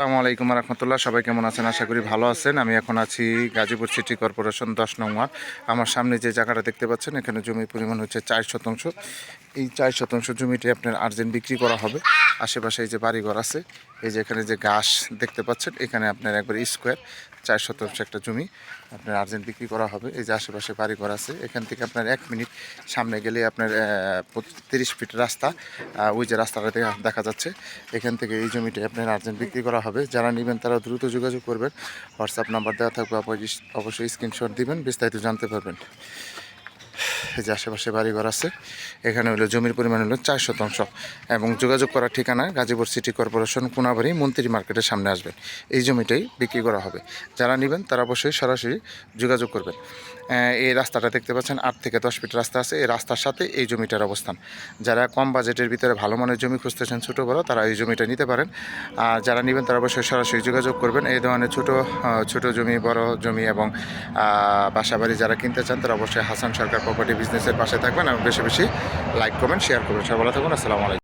আসসালামু আলাইকুম রহমতুল্লাহ, সবাই কেমন আছেন? আশা করি ভালো আছেন। আমি এখন আছি গাজীপুর সিটি কর্পোরেশন দশ নং ওয়ার্ড। আমার সামনে যে জায়গাটা দেখতে পাচ্ছেন, এখানে জমির পরিমাণ হচ্ছে চার শতাংশ। এই চার শতাংশ জমিটি আপনার আর্জেন্ট বিক্রি করা হবে। আশেপাশে এই যে বাড়িঘর আছে, এই যে এখানে যে ঘাস দেখতে পাচ্ছেন, এখানে আপনার একবার স্কোয়ার, চার শতাংশ একটা জমি আপনার আর্জেন্ট বিক্রি করা হবে। এই যে আশেপাশে বাড়িঘর আছে, এখান থেকে আপনার এক মিনিট সামনে গেলে আপনার তিরিশ ফিট রাস্তা ওই যে রাস্তাটা দেখা- যাচ্ছে। এখান থেকে এই জমিটি আপনার আর্জেন্ট বিক্রি করা হবে। যারা নেবেন তারা দ্রুত যোগাযোগ করবেন। হোয়াটসঅ্যাপ নাম্বার দেওয়া থাকবে অবশ্যই- স্ক্রিনশট দিবেন, বিস্তারিত জানতে পারবেন। যে আশেপাশে বাড়িঘর আছে, এখানে হলো জমির পরিমাণ হলো চার শতাংশ। এবং যোগাযোগ করার ঠিকানা গাজীপুর সিটি কর্পোরেশন, কোনাবাড়ি, মন্ত্রী মার্কেটের সামনে আসবেন। এই জমিটাই বিক্রি করা হবে। যারা নেবেন, তারা অবশ্যই সরাসরি যোগাযোগ করবেন। এই রাস্তাটা দেখতে পাচ্ছেন, আট থেকে দশ ফিট রাস্তা আছে। এই রাস্তার সাথে এই জমিটার অবস্থান। যারা কম বাজেটের ভিতরে ভালো মানের জমি খুঁজতেছেন ছোটো বড় তারা এই জমিটা নিতে পারেন। আর যারা নেবেন, তারা অবশ্যই সরাসরি যোগাযোগ করবেন। এই ধরনের ছোটো ছোটো জমি, বড় জমি এবং বাসা বাড়ি যারা কিনতে চান, তারা অবশ্যই হাসান সরকার প্রপার্টি বিজনেসের পাশে থাকবেন এবং বেশি বেশি লাইক কমেন্ট শেয়ার করবেন। সবাই ভালো থাকুন আসসালামু